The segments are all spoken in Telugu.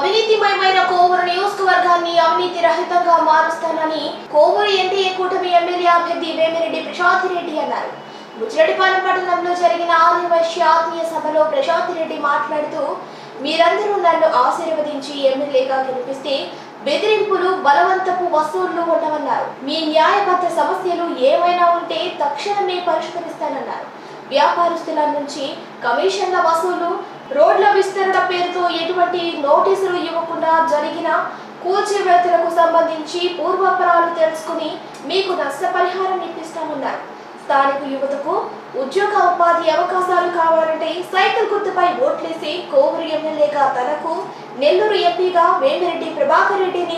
అవినీతిమయమైన కోవూరు నియోజకవర్గాన్ని అవినీతి రహితంగా మారుస్తానని కోవూరు ఎన్డీఏ కూటమి ఎమ్మెల్యే అభ్యర్థి వేమిరెడ్డి ప్రశాంత్ రెడ్డి అన్నారు. ముచ్చిరెడ్డిపాలెం పట్టణంలో జరిగిన ఆర్యవైశ్య ఆత్మీయ సభలో ప్రశాంత్ రెడ్డి మాట్లాడుతూ మీరందరూ నన్ను ఆశీర్వదించి ఎమ్మెల్యేగా గెలిపిస్తే బెదిరింపులు బలవంతపు వసూళ్ళు ఉండవన్నారు. మీ న్యాయబద్ధ సమస్యలు ఏమైనా ఉంటే తక్షణమే పరిష్కరిస్తానన్నారు. వ్యాపారస్తుల నుంచి కమిషన్ల వసూలు రోడ్ల విస్తరణ పేరుతో ఎటువంటి నోటీసులు ఇవ్వకుండా జరిగిన కూల్చివేతలకు సంబంధించి పూర్వాపరాలు తెలుసుకుని మీకు నష్టపరిహారం ఇప్పిస్తామన్నారు. స్థానిక యువతకు ఉద్యోగ ఉపాధి అవకాశాలు కావాలంటే సైకిల్ గుర్తుపై ఓట్లేసి కోవూరు ఎమ్మెల్యేగా తనకు నెల్లూరు ఎంపీగా వేమిరెడ్డి ప్రభాకర్ రెడ్డిని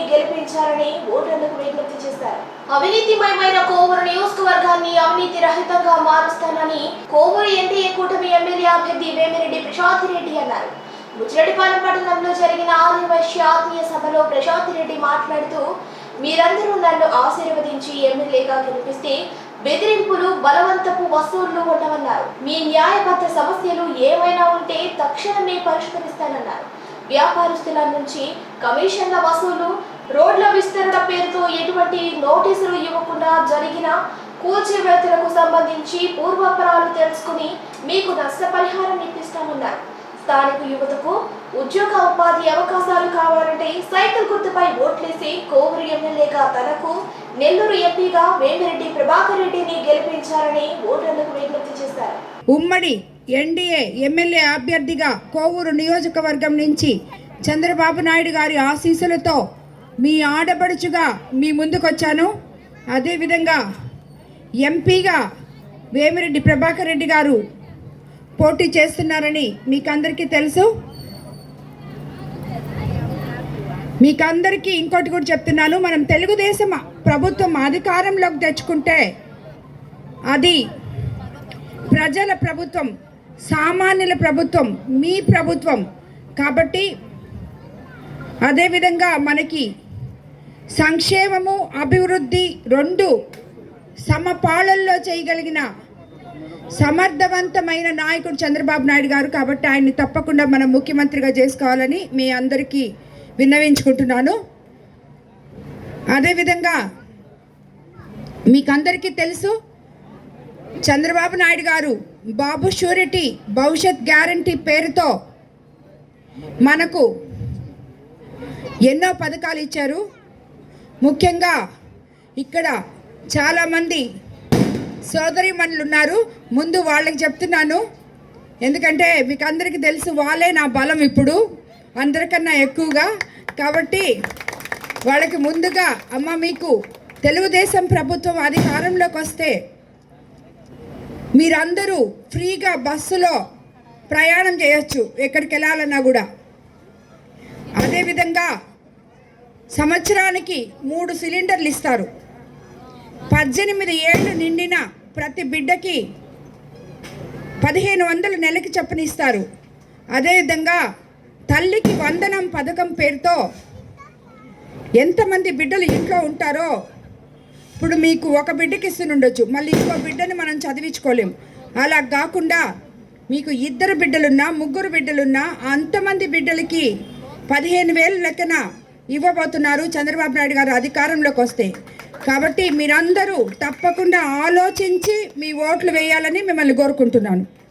గెలిపించాలని ఓటర్లకు విజ్ఞప్తి చేశారు. అవినీతిమయమైన కోవూరు నియోజకవర్గాన్ని అవినీతి రహితంగా మారుస్తానని కోవూరు ఎన్డీఏ కూటమి ఎమ్మెల్యే అభ్యర్థి వేమిరెడ్డి ప్రశాంత్ రెడ్డి అన్నారు. ముచ్చిరెడ్డిపాలెం పట్టణంలో జరిగిన ఆర్యవైశ్య ఆత్మీయ సభలో ప్రశాంత్ రెడ్డి మాట్లాడుతూ మీరందరూ నన్ను ఆశీర్వదించి ఎమ్మెల్యేగా గెలిపిస్తే బెదిరింపులు బలవంతపు వసూళ్ళు ఉండవన్నారు. మీ న్యాయబద్ధ సమస్యలు ఏమైనా ఉంటే తక్షణమే పరిష్కరిస్తానన్నారు. వ్యాపారస్తుల నుంచి కమిషన్ల వసూలు ఎటువంటి నోటీసులు ఇవ్వకుండా జరిగిన కూల్చివేతలకు సంబంధించి పూర్వపరాలు తెలుసుకుని మీకు నష్టపరిహారం ఇప్పిస్తామన్నారు. స్థానిక యువతకు ఉద్యోగ ఉపాధి అవకాశాలు కావాలంటే సైకిల్ గుర్తుపై ఓట్లేసి కోవూరు ఎమ్మెల్యేగా తనకు నెల్లూరు ఎంపీగా వేమిరెడ్డి ప్రభాకర్ రెడ్డిని గెలిపించాలని ఓటర్లకు విజ్ఞప్తి చేశారు. ఉమ్మడి ఎన్డీఏ ఎమ్మెల్యే అభ్యర్థిగా కోవూరు నియోజకవర్గం నుంచి చంద్రబాబు నాయుడు గారి ఆశీస్సులతో మీ ఆడపడుచుగా మీ ముందుకొచ్చాను. అదేవిధంగా ఎంపీగా వేమిరెడ్డి ప్రభాకర్ రెడ్డి గారు పోటీ చేస్తున్నారని మీకందరికీ తెలుసు. మీకందరికీ ఇంకోటి కూడా చెప్తున్నాను. మనం తెలుగుదేశం ప్రభుత్వం అధికారంలోకి తెచ్చుకుంటే అది ప్రజల ప్రభుత్వం సామాన్యుల ప్రభుత్వం మీ ప్రభుత్వం కాబట్టి అదేవిధంగా మనకి సంక్షేమము అభివృద్ధి రెండు సమపాళల్లో చేయగలిగిన సమర్థవంతమైన నాయకుడు చంద్రబాబు నాయుడు గారు కాబట్టి ఆయన్ని తప్పకుండా మనం ముఖ్యమంత్రిగా చేసుకోవాలని మీ అందరికీ విన్నవించుకుంటున్నాను. అదేవిధంగా మీకందరికీ తెలుసు చంద్రబాబు నాయుడు గారు బాబు షూరిటీ భవిష్యత్ గ్యారంటీ పేరుతో మనకు ఎన్నో పథకాలు ఇచ్చారు. ముఖ్యంగా ఇక్కడ చాలామంది సోదరిమణులు ఉన్నారు ముందు వాళ్ళకి చెప్తున్నాను. ఎందుకంటే మీకు అందరికీ తెలుసు వాళ్ళే నా బలం ఇప్పుడు. అందరికన్నా ఎక్కువగా. కాబట్టి వాళ్ళకి ముందుగా అమ్మ మీకు తెలుగుదేశం ప్రభుత్వం అధికారంలోకి వస్తే మీరందరూ ఫ్రీగా బస్సులో ప్రయాణం చేయొచ్చు ఎక్కడికి వెళ్ళాలన్నా కూడా. అదేవిధంగా సంవత్సరానికి మూడు సిలిండర్లు ఇస్తారు. పద్దెనిమిది ఏళ్ళు నిండిన ప్రతి బిడ్డకి పదిహేను వందలు నెలకి చొప్పునిస్తారు అదేవిధంగా తల్లికి వందనం పథకం పేరుతో ఎంతమంది బిడ్డలు ఇంట్లో ఉంటారో ఇప్పుడు మీకు ఒక బిడ్డకి ఇస్తుండొచ్చు మళ్ళీ ఇంకో బిడ్డని మనం చదివించుకోలేం. అలా కాకుండా మీకు ఇద్దరు బిడ్డలున్నా ముగ్గురు బిడ్డలున్నా అంతమంది బిడ్డలకి పదిహేను వేలు లెక్కన ఇవ్వబోతున్నారు చంద్రబాబు నాయుడు గారు అధికారంలోకి వస్తే. కాబట్టి మీరందరూ తప్పకుండా ఆలోచించి మీ ఓట్లు వేయాలని మిమ్మల్ని కోరుకుంటున్నాను.